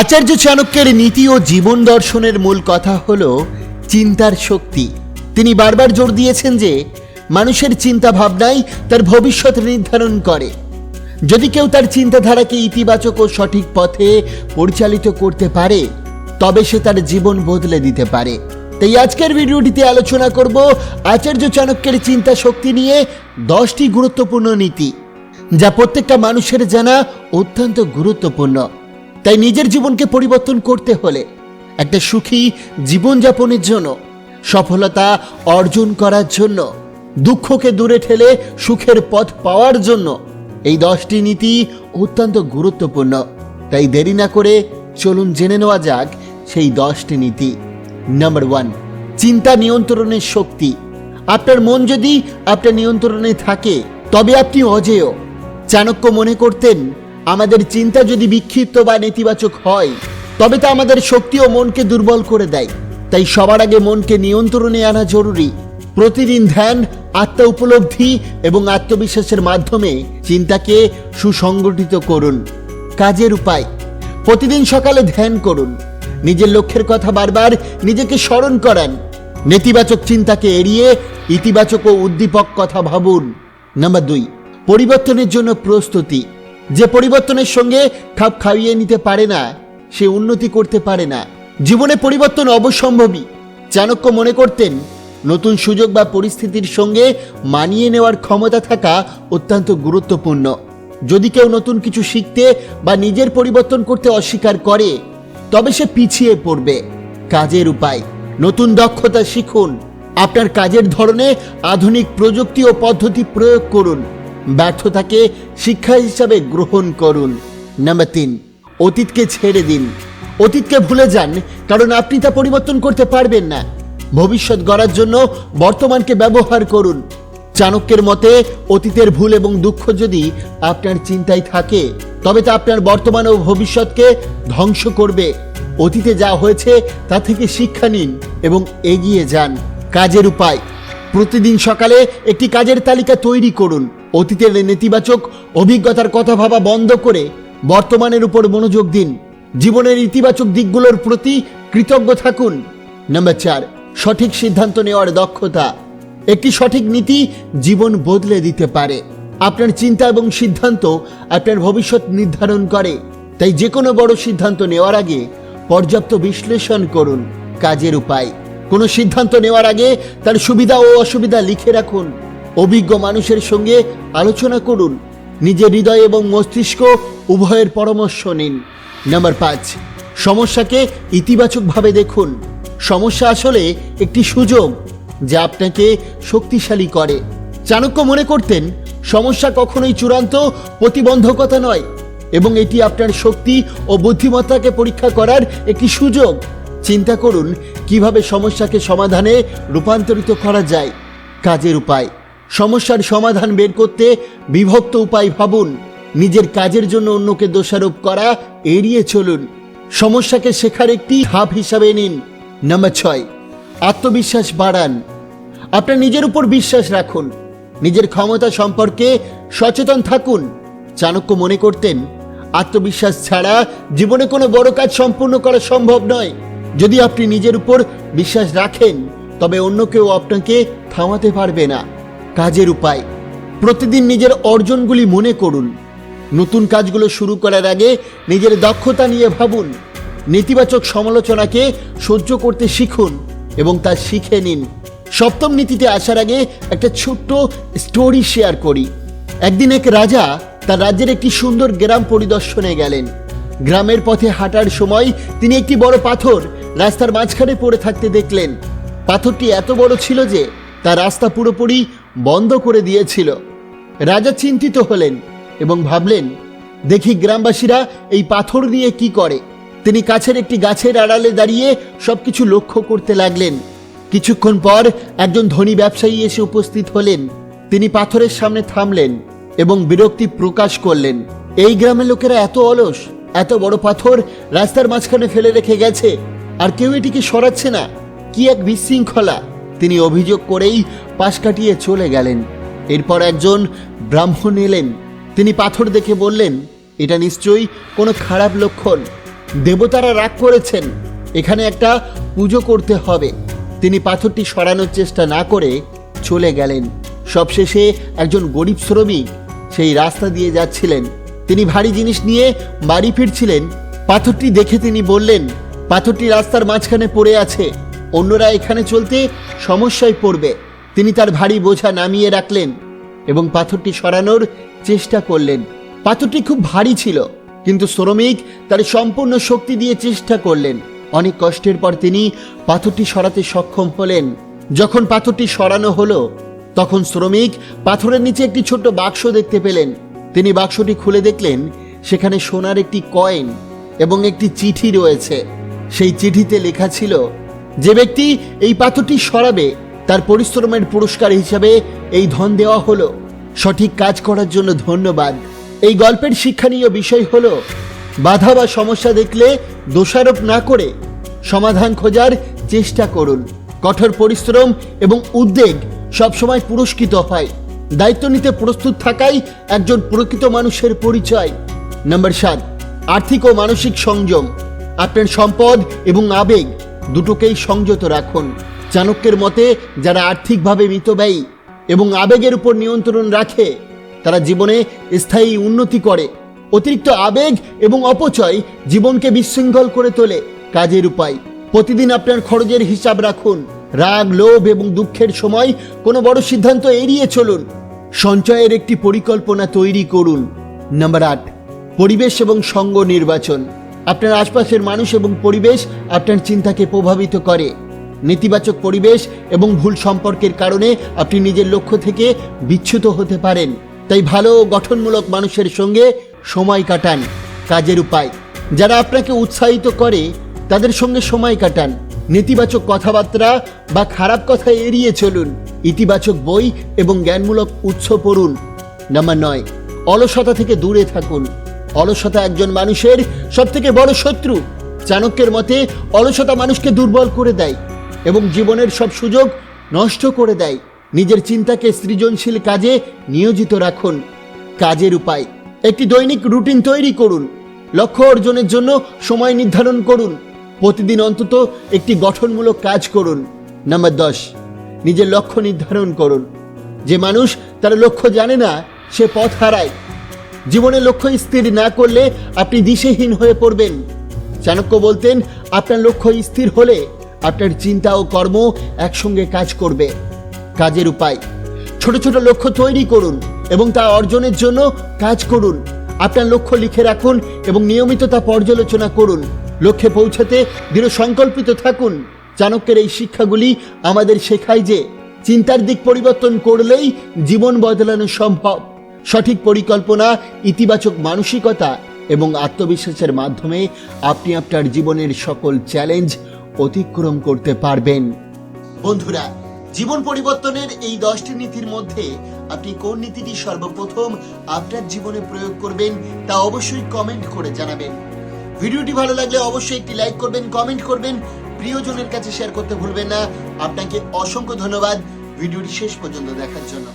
আচার্য চাণক্যের নীতি ও জীবন দর্শনের মূল কথা হল চিন্তার শক্তি। তিনি বারবার জোর দিয়েছেন যে মানুষের চিন্তা ভাবনাই তার ভবিষ্যৎ নির্ধারণ করে। যদি কেউ তার চিন্তাধারাকে ইতিবাচক ও সঠিক পথে পরিচালিত করতে পারে, তবে সে তার জীবন বদলে দিতে পারে। তাই আজকের ভিডিওটিতে আলোচনা করব আচার্য চাণক্যের চিন্তা শক্তি নিয়ে দশটি গুরুত্বপূর্ণ নীতি, যা প্রত্যেকটা মানুষের জানা অত্যন্ত গুরুত্বপূর্ণ। তাই নিজের জীবনকে পরিবর্তন করতে হলে একটা সুখী জীবনযাপনের জন্য, সফলতা অর্জন করার জন্য, দুঃখকে দূরে ঠেলে সুখের পথ পাওয়ার জন্য এই দশটি নীতি অত্যন্ত গুরুত্বপূর্ণ। তাই দেরি না করে চলুন জেনে নেওয়া যাক সেই দশটি নীতি। নাম্বার ওয়ান চিন্তা নিয়ন্ত্রণের শক্তি। আপনার মন যদি আপনার নিয়ন্ত্রণে থাকে, তবে আপনি অজেয়। চাণক্য মনে করতেন আমাদের চিন্তা যদি বিক্ষিপ্ত বা নেতিবাচক হয়, তবে তা আমাদের শক্তি ও মনকে দুর্বল করে দেয়। তাই সবার আগে মনকে নিয়ন্ত্রণে আনা জরুরি। প্রতিদিন ধ্যান, আত্মা উপলব্ধি এবং আত্মবিশ্বাসের মাধ্যমে চিন্তাকে সুসংগঠিত করুন। কাজের উপায়, প্রতিদিন সকালে ধ্যান করুন। নিজের লক্ষ্যের কথা বারবার নিজেকে স্মরণ করান। নেতিবাচক চিন্তাকে এড়িয়ে ইতিবাচক ও উদ্দীপক কথা ভাবুন। নাম্বার দুই, পরিবর্তনের জন্য প্রস্তুতি। যে পরিবর্তনের সঙ্গে খাপ খাইয়ে নিতে পারে না, সে উন্নতি করতে পারে না। জীবনে পরিবর্তন অবসম্ভবী। চাণক্য মনে করতেন, নতুন সুযোগ বা পরিস্থিতির সঙ্গে মানিয়ে নেওয়ার ক্ষমতা থাকা অত্যন্ত গুরুত্বপূর্ণ। যদি কেউ নতুন কিছু শিখতে বা নিজের পরিবর্তন করতে অস্বীকার করে, তবে সে পিছিয়ে পড়বে। কাজের উপায়। নতুন দক্ষতা শিখুন। আপনার কাজের ধরনে আধুনিক প্রযুক্তি ও পদ্ধতি প্রয়োগ করুন। ব্যর্থতাকে শিক্ষা হিসাবে গ্রহণ করুন। নাম্বার তিন, অতীতকে ছেড়ে দিন। অতীতকে ভুলে যান, কারণ আপনি তা পরিবর্তন করতে পারবেন না। ভবিষ্যৎ গড়ার জন্য বর্তমানকে ব্যবহার করুন। চাণক্যের মতে, অতীতের ভুল এবং দুঃখ যদি আপনার চিন্তায় থাকে, তবে তা আপনার বর্তমান ও ভবিষ্যৎকে ধ্বংস করবে। অতীতে যা হয়েছে, তা থেকে শিক্ষা নিন এবং এগিয়ে যান। কাজের উপায়, প্রতিদিন সকালে একটি কাজের তালিকা তৈরি করুন। অতীতের নেতিবাচক অভিজ্ঞতার কথা ভাবা বন্ধ করে বর্তমানের উপর মনোযোগ দিন। জীবনের ইতিবাচক দিকগুলোর প্রতি কৃতজ্ঞ থাকুন। নাম্বার চার, সঠিক সিদ্ধান্ত নেওয়ার দক্ষতা। একটি সঠিক নীতি জীবন বদলে দিতে পারে। আপনার চিন্তা এবং সিদ্ধান্ত আপনার ভবিষ্যৎ নির্ধারণ করে। তাই যে কোনো বড় সিদ্ধান্ত নেওয়ার আগে পর্যাপ্ত বিশ্লেষণ করুন কাজের উপায়। কোনো সিদ্ধান্ত নেওয়ার আগে তার সুবিধা ও অসুবিধা লিখে রাখুন। অভিজ্ঞ মানুষের সঙ্গে আলোচনা করুন। নিজের হৃদয় এবং মস্তিষ্ক উভয়ের পরামর্শ নিন। নাম্বার পাঁচ, সমস্যাকে ইতিবাচকভাবে দেখুন। সমস্যা আসলে একটি সুযোগ যা আপনাকে শক্তিশালী করে। চাণক্য মনে করতেন, সমস্যা কখনোই চূড়ান্ত প্রতিবন্ধকতা নয় এবং এটি আপনার শক্তি ও বুদ্ধিমত্তাকে পরীক্ষা করার একটি সুযোগ। চিন্তা করুন, কীভাবে সমস্যাকে সমাধানে রূপান্তরিত করা যায়। কাজের উপায় সমস্যার সমাধান বের করতে বিভক্ত উপায় ভাবুন। নিজের কাজের জন্য অন্যকে দোষারোপ করা এড়িয়ে চলুন। সমস্যাকে শেখার একটি ধাপ হিসাবে নিন। নাম্বার ছয়, আত্মবিশ্বাস বাড়ান। আপনার নিজের উপর বিশ্বাস রাখুন। নিজের ক্ষমতা সম্পর্কে সচেতন থাকুন। চাণক্য মনে করতেন, আত্মবিশ্বাস ছাড়া জীবনে কোনো বড় কাজ সম্পূর্ণ করা সম্ভব নয়। যদি আপনি নিজের উপর বিশ্বাস রাখেন, তবে অন্য কেউ আপনাকে থামাতে পারবে না। কাজের উপায়। প্রতিদিন নিজের অর্জনগুলি মনে করুন। নতুন কাজগুলো শুরু করার আগে নিজের দক্ষতা নিয়ে ভাবুন। নেতিবাচক সমালোচনাকে সহ্য করতে শিখুন এবং তা শিখে নিন। সপ্তম নীতিতে আসার আগে একটা ছোট্ট স্টোরি শেয়ার করি। একদিন এক রাজা তার রাজ্যের একটি সুন্দর গ্রাম পরিদর্শনে গেলেন। গ্রামের পথে হাঁটার সময় তিনি একটি বড় পাথর রাস্তার মাঝখানে পড়ে থাকতে দেখলেন। পাথরটি এত বড় ছিল যে তার রাস্তা পুরোপুরি বন্ধ করে দিয়েছিল। রাজা চিন্তিত হলেন এবং ভাবলেন, দেখি গ্রামবাসীরা এই পাথর নিয়ে কি করে? তিনি কাছের একটি গাছের আড়ালে দাঁড়িয়ে সবকিছু লক্ষ্য করতে লাগলেন। কিছুক্ষণ পর একজন ধনী ব্যবসায়ী এসে উপস্থিত হলেন। তিনি পাথরের সামনে থামলেন এবং বিরক্তি প্রকাশ করলেন। এই গ্রামের লোকেরা এত অলস, এত বড় পাথর রাস্তার মাঝখানে ফেলে রেখে গেছে, আর কেউ এটিকে সরাচ্ছে না। কি এক বিশৃঙ্খলা! তিনি অভিযোগ করেই পাশ কাটিয়ে চলে গেলেন। এরপর একজন ব্রাহ্মণ এলেন। তিনি পাথর দেখে বললেন, এটা নিশ্চয়ই কোনো খারাপ লক্ষণ। দেবতারা রাগ করেছেন। এখানে একটা পুজো করতে হবে। তিনি পাথরটি সরানোর চেষ্টা না করে চলে গেলেন। সবশেষে একজন গরিব শ্রমিক সেই রাস্তা দিয়ে যাচ্ছিলেন। তিনি ভারী জিনিস নিয়ে বাড়ি ফিরছিলেন। পাথরটি দেখে তিনি বললেন, পাথরটি রাস্তার মাঝখানে পড়ে আছে। অন্যরা এখানে চলতে সমস্যায় পড়বে। তিনি তার ভারী বোঝা নামিয়ে রাখলেন এবং পাথরটি সরানোর চেষ্টা করলেন। পাথরটি খুব ভারী ছিল, কিন্তু শ্রমিক তার সম্পূর্ণ শক্তি দিয়ে চেষ্টা করলেন। অনেক কষ্টের পর তিনি পাথরটি সরাতে সক্ষম হলেন। যখন পাথরটি সরানো হলো, তখন শ্রমিক পাথরের নিচে একটি ছোট্ট বাক্স দেখতে পেলেন। তিনি বাক্সটি খুলে দেখলেন, সেখানে সোনার একটি কয়েন এবং একটি চিঠি রয়েছে। সেই চিঠিতে লেখা ছিল যে ব্যক্তি এই পাথরটি সরাবে, তার পরিশ্রমের পুরস্কার হিসাবে এই ধন দেওয়া হলো। সঠিক কাজ করার জন্য ধন্যবাদ। এই গল্পের শিক্ষণীয় বিষয় হলো, বাধা বা সমস্যা দেখলে দোষারোপ না করে সমাধান খোঁজার চেষ্টা করুন। কঠোর পরিশ্রম এবং উদ্বেগ সবসময় পুরস্কৃত হয়। দায়িত্ব নিতে প্রস্তুত থাকাই একজন প্রকৃত মানুষের পরিচয়। নাম্বার সাত, আর্থিক ও মানসিক সংযম। আপনার সম্পদ এবং আবেগ দুটোকেই সংযত রাখুন। চাণক্যের মতে, যারা আর্থিকভাবে মিতব্যয়ী এবং আবেগের উপর নিয়ন্ত্রণ রাখে, তারা জীবনে স্থায়ী উন্নতি করে। অতিরিক্ত আবেগ এবং অপচয় জীবনকে বিশৃঙ্খল করে তোলে কাজের উপায়। প্রতিদিন আপনার খরচের হিসাব রাখুন। রাগ, লোভ এবং দুঃখের সময় কোনো বড় সিদ্ধান্ত এড়িয়ে চলুন। সঞ্চয়ের একটি পরিকল্পনা তৈরি করুন। নাম্বার আট, পরিবেশ এবং সঙ্গ নির্বাচন। আপনার আশপাশের মানুষ এবং পরিবেশ আপনার চিন্তাকে প্রভাবিত করে। নেতিবাচক পরিবেশ এবং ভুল সম্পর্কের কারণে আপনি নিজের লক্ষ্য থেকে বিচ্যুত হতে পারেন। তাই ভালো গঠনমূলক মানুষের সঙ্গে সময় কাটান, কাজের উপায়। যারা আপনাকে উৎসাহিত করে, তাদের সঙ্গে সময় কাটান। নেতিবাচক কথাবার্তা বা খারাপ কথা এড়িয়ে চলুন। ইতিবাচক বই এবং জ্ঞানমূলক উৎস পড়ুন। নাম্বার নয়, অলসতা থেকে দূরে থাকুন। অলসতা একজন মানুষের সব থেকে বড় শত্রু। চাণক্যের মতে, অলসতা মানুষকে দুর্বল করে দেয় এবং জীবনের সব সুযোগ নষ্ট করে দেয়। নিজের চিন্তাকে সৃজনশীল কাজে নিয়োজিত রাখুন। কাজের উপায়, একটি দৈনিক রুটিন তৈরি করুন। লক্ষ্য অর্জনের জন্য সময় নির্ধারণ করুন। প্রতিদিন অন্তত একটি গঠনমূলক কাজ করুন। নাম্বার দশ, নিজের লক্ষ্য নির্ধারণ করুন। যে মানুষ তার লক্ষ্য জানে না, সে পথ হারায়। জীবনে লক্ষ্য স্থির না করলে আপনি দিশেহীন হয়ে পড়বেন। চাণক্য বলতেন, আপনার লক্ষ্য স্থির হলে আপনার চিন্তা ও কর্ম একসঙ্গে কাজ করবে। কাজের উপায়। ছোট ছোট লক্ষ্য তৈরি করুন এবং তা অর্জনের জন্য কাজ করুন। আপনার লক্ষ্য লিখে রাখুন এবং নিয়মিত তা পর্যালোচনা করুন। লক্ষ্যে পৌঁছাতে দৃঢ় সংকল্পিত থাকুন। চাণক্যের এই শিক্ষাগুলি আমাদের শেখায় যে, চিন্তার দিক পরিবর্তন করলেই জীবন বদলানো সম্ভব। সঠিক পরিকল্পনা, ইতিবাচক মানসিকতা এবং আত্মবিশ্বাসের মাধ্যমে আপনি আপনার জীবনের সকল চ্যালেঞ্জ অতিক্রম করতে পারবেন। বন্ধুরা, জীবন পরিবর্তনের এই দশটি নীতির মধ্যে আপনি কোন নীতিটি সর্বপ্রথম আপনার জীবনে প্রয়োগ করবেন তা অবশ্যই কমেন্ট করে জানাবেন। ভিডিওটি ভালো লাগলে অবশ্যই একটি লাইক করবেন, কমেন্ট করবেন। প্রিয়জনের কাছে শেয়ার করতে ভুলবেন না। আপনাকে অসংখ্য ধন্যবাদ। ভিডিওটি শেষ পর্যন্ত দেখার জন্য।